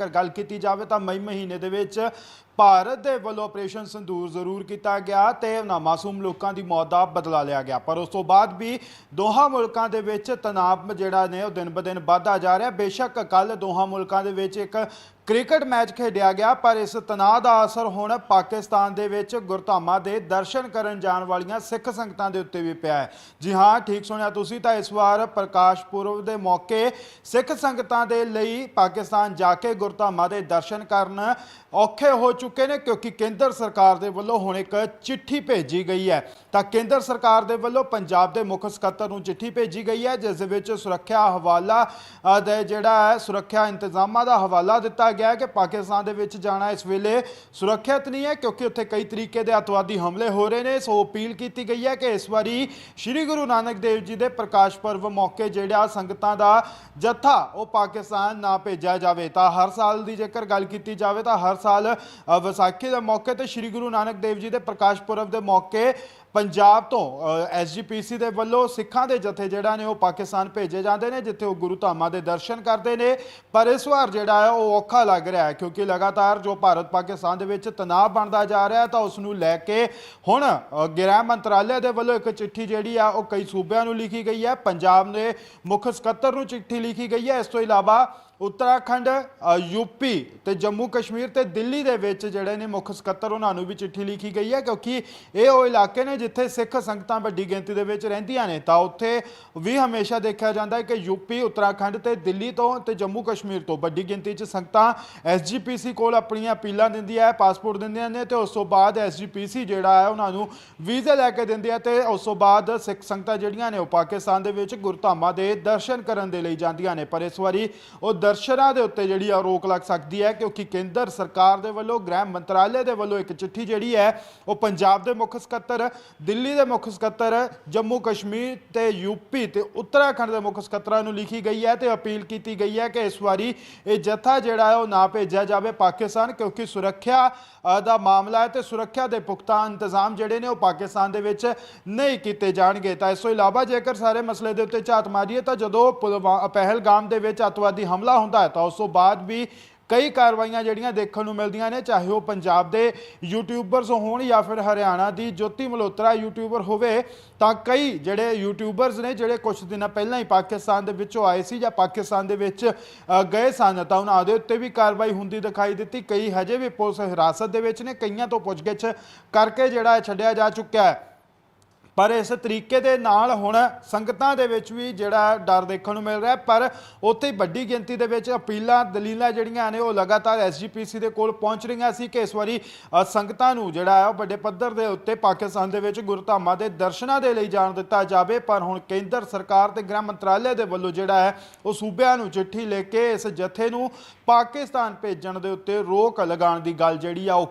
ਜੇਕਰ ਗੱਲ ਕੀਤੀ ਜਾਵੇ ਤਾਂ ਮਈ ਮਹੀਨੇ ਦੇ ਵਿੱਚ ਭਾਰਤ ਦੇ ਵੱਲੋਂ ਆਪਰੇਸ਼ਨ ਸੰਦੂਰ ਜ਼ਰੂਰ ਕੀਤਾ ਗਿਆ ਤੇ ਉਹਨਾਂ ਮਾਸੂਮ ਲੋਕਾਂ ਦੀ ਮੌਤ ਦਾ ਬਦਲਾ ਲਿਆ ਗਿਆ। ਪਰ ਉਸ ਤੋਂ ਬਾਅਦ ਵੀ ਦੋਹਾਂ ਮੁਲਕਾਂ ਦੇ ਵਿੱਚ ਤਣਾਅ ਜਿਹੜਾ ਨੇ ਉਹ ਦਿਨ ਬ ਦਿਨ ਵੱਧਦਾ ਜਾ ਰਿਹਾ। ਬੇਸ਼ੱਕ ਕੱਲ ਦੋਹਾਂ ਮੁਲਕਾਂ ਦੇ ਵਿੱਚ ਇੱਕ ਕ੍ਰਿਕਟ ਮੈਚ ਖੇਡਿਆ ਗਿਆ, ਪਰ ਇਸ ਤਣਾਅ ਦਾ ਅਸਰ ਹੁਣ ਪਾਕਿਸਤਾਨ ਦੇ ਵਿੱਚ ਗੁਰਧਾਮਾਂ ਦੇ ਦਰਸ਼ਨ ਕਰਨ ਜਾਣ ਵਾਲੀਆਂ ਸਿੱਖ ਸੰਗਤਾਂ ਦੇ ਉੱਤੇ ਵੀ ਪਿਆ ਹੈ। ਜੀ ਹਾਂ, ਠੀਕ ਸੁਣਿਆ ਤੁਸੀਂ ਤਾਂ ਇਸ ਵਾਰ ਪ੍ਰਕਾਸ਼ ਪੁਰਬ ਦੇ ਮੌਕੇ ਸਿੱਖ ਸੰਗਤਾਂ ਦੇ ਲਈ ਪਾਕਿਸਤਾਨ ਜਾ ਕੇ ਗੁਰਧਾਮਾਂ ਦੇ ਦਰਸ਼ਨ ਕਰਨ ਔਖੇ ਹੋ ਚੁੱਕੇ ਨੇ, ਕਿਉਂਕਿ ਕੇਂਦਰ ਸਰਕਾਰ ਦੇ ਵੱਲੋਂ ਹੁਣ ਇੱਕ ਚਿੱਠੀ ਭੇਜੀ ਗਈ ਹੈ। ਤਾਂ ਕੇਂਦਰ ਸਰਕਾਰ ਦੇ ਵੱਲੋਂ ਪੰਜਾਬ ਦੇ ਮੁੱਖ ਸਕੱਤਰ ਨੂੰ ਚਿੱਠੀ ਭੇਜੀ ਗਈ ਹੈ, ਜਿਸ ਦੇ ਵਿੱਚ ਸੁਰੱਖਿਆ ਹਵਾਲਾ ਦੇ ਜਿਹੜਾ ਹੈ, ਸੁਰੱਖਿਆ ਇੰਤਜ਼ਾਮਾਂ ਦਾ ਹਵਾਲਾ ਦਿੱਤਾ ਗਿਆ ਕਿ ਪਾਕਿਸਤਾਨ ਦੇ ਵਿੱਚ ਜਾਣਾ ਇਸ ਵੇਲੇ ਸੁਰੱਖਿਅਤ ਨਹੀਂ ਹੈ, ਕਿਉਂਕਿ ਉੱਥੇ ਕਈ ਤਰੀਕੇ ਦੇ ਅਤਵਾਦੀ ਹਮਲੇ ਹੋ ਰਹੇ ਨੇ। ਸੋ ਅਪੀਲ ਕੀਤੀ ਗਈ ਹੈ ਕਿ ਇਸ ਵਾਰੀ ਸ੍ਰੀ ਗੁਰੂ ਨਾਨਕ ਦੇਵ ਜੀ ਦੇ ਪ੍ਰਕਾਸ਼ ਪਰਵ ਮੌਕੇ ਜਿਹੜਾ ਸੰਗਤਾਂ ਦਾ ਜੱਥਾ ਉਹ ਪਾਕਿਸਤਾਨ ਨਾ ਭੇਜਿਆ ਜਾਵੇ। ਤਾਂ ਹਰ ਸਾਲ ਦੀ ਜੇਕਰ ਗੱਲ ਕੀਤੀ ਜਾਵੇ ਤਾਂ ਹਰ ਸਾਲ ਵਿਸਾਖੀ ਦੇ ਮੌਕੇ ਤੇ ਸ੍ਰੀ ਗੁਰੂ ਨਾਨਕ ਦੇਵ ਜੀ ਦੇ ਪ੍ਰਕਾਸ਼ ਪੁਰਬ ਦੇ ਮੌਕੇ ਪੰਜਾਬ ਤੋਂ ਐਸਜੀਪੀਸੀ ਦੇ ਵੱਲੋਂ ਸਿੱਖਾਂ ਦੇ ਜਥੇ ਜਿਹੜਾ ਨੇ ਉਹ ਪਾਕਿਸਤਾਨ ਭੇਜੇ ਜਾਂਦੇ ਨੇ, ਜਿੱਥੇ ਉਹ ਗੁਰੂ ਧਾਮਾਂ ਦੇ ਦਰਸ਼ਨ ਕਰਦੇ ਨੇ। ਪਰ ਇਸ ਵਾਰ ਜਿਹੜਾ ਹੈ ਉਹ ਔਖਾ ਲੱਗ ਰਿਹਾ ਹੈ, ਕਿਉਂਕਿ ਲਗਾਤਾਰ ਜੋ ਭਾਰਤ ਪਾਕਿਸਤਾਨ ਦੇ ਵਿੱਚ ਤਣਾਅ ਬਣਦਾ ਜਾ ਰਿਹਾ ਤਾਂ ਉਸ ਨੂੰ ਲੈ ਕੇ ਹੁਣ ਗ੍ਰਹਿ ਮੰਤਰਾਲੇ ਦੇ ਵੱਲੋਂ ਇੱਕ ਚਿੱਠੀ ਜਿਹੜੀ ਆ, ਉਹ ਕਈ ਸੂਬਿਆਂ ਨੂੰ ਲਿਖੀ ਗਈ ਹੈ। ਪੰਜਾਬ ਦੇ ਮੁੱਖ ਸਕੱਤਰ ਨੂੰ ਚਿੱਠੀ ਲਿਖੀ ਗਈ ਹੈ। ਇਸ ਤੋਂ ਇਲਾਵਾ ਉੱਤਰਾਖੰਡ ਅ, ਯੂਪੀ ਤੇ ਜੰਮੂ ਕਸ਼ਮੀਰ ਤੇ ਦਿੱਲੀ ਦੇ ਵਿੱਚ ਜਿਹੜੇ ਨੇ ਮੁੱਖ ਸਕੱਤਰ ਉਹਨਾਂ ਨੂੰ ਵੀ ਚਿੱਠੀ ਲਿਖੀ ਗਈ ਹੈ ਕਿਉਂਕਿ ਇਹ ਉਹ ਇਲਾਕੇ ਨੇ ਜਿੱਥੇ ਸਿੱਖ ਸੰਗਤਾਂ ਵੱਡੀ ਗਿਣਤੀ ਦੇ ਵਿੱਚ ਰਹਿੰਦੀਆਂ ਨੇ। ਤਾਂ ਉੱਥੇ ਵੀ ਹਮੇਸ਼ਾ ਦੇਖਿਆ ਜਾਂਦਾ ਹੈ ਕਿ ਯੂਪੀ ਉੱਤਰਾਖੰਡ ਤੇ ਦਿੱਲੀ ਤੋਂ ਤੇ ਜੰਮੂ ਕਸ਼ਮੀਰ ਤੋਂ ਵੱਡੀ ਗਿਣਤੀ 'ਚ ਸੰਗਤਾਂ ਐਸਜੀਪੀਸੀ ਕੋਲ ਆਪਣੀਆਂ ਅਪੀਲਾਂ ਦਿੰਦੀਆਂ ਹੈ ਪਾਸਪੋਰਟ ਦਿੰਦੀਆਂ ਨੇ ਤੇ ਉਸ ਤੋਂ ਬਾਅਦ ਐਸਜੀਪੀਸੀ ਜਿਹੜਾ ਹੈ ਉਹਨਾਂ ਨੂੰ ਵੀਜ਼ੇ ਲੈ ਕੇ ਦਿੰਦੀ ਹੈ ਤੇ ਉਸ ਤੋਂ ਬਾਅਦ ਸਿੱਖ ਸੰਗਤਾਂ ਜਿਹੜੀਆਂ ਨੇ ਉਹ ਪਾਕਿਸਤਾਨ ਦੇ ਵਿੱਚ ਗੁਰਧਾਮਾਂ ਦੇ ਦਰਸ਼ਨ ਕਰਨ ਦੇ ਲਈ ਜਾਂਦੀਆਂ ਨੇ। ਪਰ ਇਸ ਵਾਰੀ ਉਹ ਦਰਸ਼ਨਾਂ ਦੇ ਉੱਤੇ ਜਿਹੜੀ ਆ ਰੋਕ ਲੱਗ ਸਕਦੀ ਹੈ, ਕਿਉਂਕਿ ਕੇਂਦਰ ਸਰਕਾਰ ਦੇ ਵੱਲੋਂ, ਗ੍ਰਹਿ ਮੰਤਰਾਲੇ ਦੇ ਵੱਲੋਂ ਇੱਕ ਚਿੱਠੀ ਜਿਹੜੀ ਹੈ, ਉਹ ਪੰਜਾਬ ਦੇ ਮੁੱਖ ਸਕੱਤਰ, ਦਿੱਲੀ ਦੇ ਮੁੱਖ ਸਕੱਤਰ, ਜੰਮੂ ਕਸ਼ਮੀਰ ਤੇ ਯੂਪੀ ਤੇ ਉੱਤਰਾਖੰਡ ਦੇ ਮੁੱਖ ਸਕੱਤਰਾਂ ਨੂੰ ਲਿਖੀ ਗਈ ਹੈ ਤੇ ਅਪੀਲ ਕੀਤੀ ਗਈ ਹੈ ਕਿ ਇਸ ਵਾਰੀ ਇਹ ਜਥਾ ਜਿਹੜਾ ਹੈ, ਉਹ ਨਾ ਭੇਜਿਆ ਜਾਵੇ ਪਾਕਿਸਤਾਨ, ਕਿਉਂਕਿ ਸੁਰੱਖਿਆ ਦਾ ਮਾਮਲਾ ਹੈ ਤੇ ਸੁਰੱਖਿਆ ਦੇ ਪੁਖਤਾ ਇੰਤਜ਼ਾਮ ਜਿਹੜੇ ਨੇ, ਉਹ ਪਾਕਿਸਤਾਨ ਦੇ ਵਿੱਚ ਨਹੀਂ ਕੀਤੇ ਜਾਣਗੇ। ਤਾਂ ਇਸ ਤੋਂ ਇਲਾਵਾ ਜੇਕਰ ਸਾਰੇ ਮਸਲੇ ਦੇ ਉੱਤੇ ਝਾਤ ਮਾਰੀਏ, ਤਾਂ ਜਦੋਂ ਪੁਲਵਾ- ਪਹਿਲਗਾਮ ਦੇ ਵਿੱਚ ਅੱਤਵਾਦੀ ਹਮਲਾ ਹੁੰਦਾ ਹੈ। ਤਾਂ ਉਸ ਤੋਂ ਬਾਅਦ ਵੀ ਕਈ ਕਾਰਵਾਈਆਂ ਜਿਹੜੀਆਂ ਦੇਖਣ ਨੂੰ ਮਿਲਦੀਆਂ ਨੇ, ਚਾਹੇ ਉਹ ਪੰਜਾਬ ਦੇ ਯੂਟਿਊਬਰਸ ਹੋਣ ਜਾਂ ਫਿਰ ਹਰਿਆਣਾ ਦੀ ਜੋਤੀ ਮਲਹੋਤਰਾ ਯੂਟਿਊਬਰ ਹੋਵੇ, ਤਾਂ ਕਈ ਜਿਹੜੇ ਯੂਟਿਊਬਰਸ ਨੇ, ਜਿਹੜੇ ਕੁਝ ਦਿਨਾਂ ਪਹਿਲਾਂ ਹੀ ਪਾਕਿਸਤਾਨ ਦੇ ਵਿੱਚੋਂ ਆਏ ਸੀ ਜਾਂ ਪਾਕਿਸਤਾਨ ਦੇ ਵਿੱਚ ਗਏ ਸਨ, ਤਾਂ ਉਹਨਾਂ ਦੇ ਉੱਤੇ ਵੀ ਕਾਰਵਾਈ ਹੁੰਦੀ ਦਿਖਾਈ ਦਿੱਤੀ। ਕਈ ਹਜੇ ਵੀ ਪੁਲਿਸ ਹਿਰਾਸਤ ਦੇ ਵਿੱਚ ਨੇ, ਕਈਆਂ ਤੋਂ ਪੁੱਛਗਿੱਛ ਕਰਕੇ ਜਿਹੜਾ ਛੱਡਿਆ ਜਾ ਚੁੱਕਿਆ ਹੈ। ਪਰ ਇਸ ਤਰੀਕੇ ਦੇ ਨਾਲ ਹੁਣ ਸੰਗਤਾਂ ਦੇ ਵਿੱਚ ਵੀ ਜਿਹੜਾ ਡਰ ਦੇਖਣ ਨੂੰ ਮਿਲ ਰਿਹਾ ਪਰ ਉੱਥੇ ਵੱਡੀ ਗਿਣਤੀ ਦੇ ਵਿੱਚ ਅਪੀਲਾਂ, ਦਲੀਲਾਂ ਜਿਹੜੀਆਂ ਨੇ, ਉਹ ਲਗਾਤਾਰ ਐਸਜੀਪੀਸੀ ਦੇ ਕੋਲ ਪਹੁੰਚ ਰਹੀਆਂ ਸੀ ਕਿ ਇਸ ਵਾਰੀ ਸੰਗਤਾਂ ਨੂੰ ਜਿਹੜਾ ਹੈ, ਉਹ ਵੱਡੇ ਪੱਧਰ ਦੇ ਉੱਤੇ ਪਾਕਿਸਤਾਨ ਦੇ ਵਿੱਚ ਗੁਰਧਾਮਾਂ ਦੇ ਦਰਸ਼ਨਾਂ ਦੇ ਲਈ ਜਾਣ ਦਿੱਤਾ ਜਾਵੇ। ਪਰ ਹੁਣ ਕੇਂਦਰ ਸਰਕਾਰ ਤੇ ਗ੍ਰਹਿ ਮੰਤਰਾਲੇ ਦੇ ਵੱਲੋਂ ਜਿਹੜਾ ਹੈ, ਉਹ ਸੂਬਿਆਂ ਨੂੰ ਚਿੱਠੀ ਲਿਖ ਕੇ ਇਸ ਜਥੇ ਨੂੰ ਪਾਕਿਸਤਾਨ ਭੇਜਣ ਦੇ ਉੱਤੇ ਰੋਕ ਲਗਾਉਣ ਦੀ ਗੱਲ ਜਿਹੜੀ ਆ, ਉਹ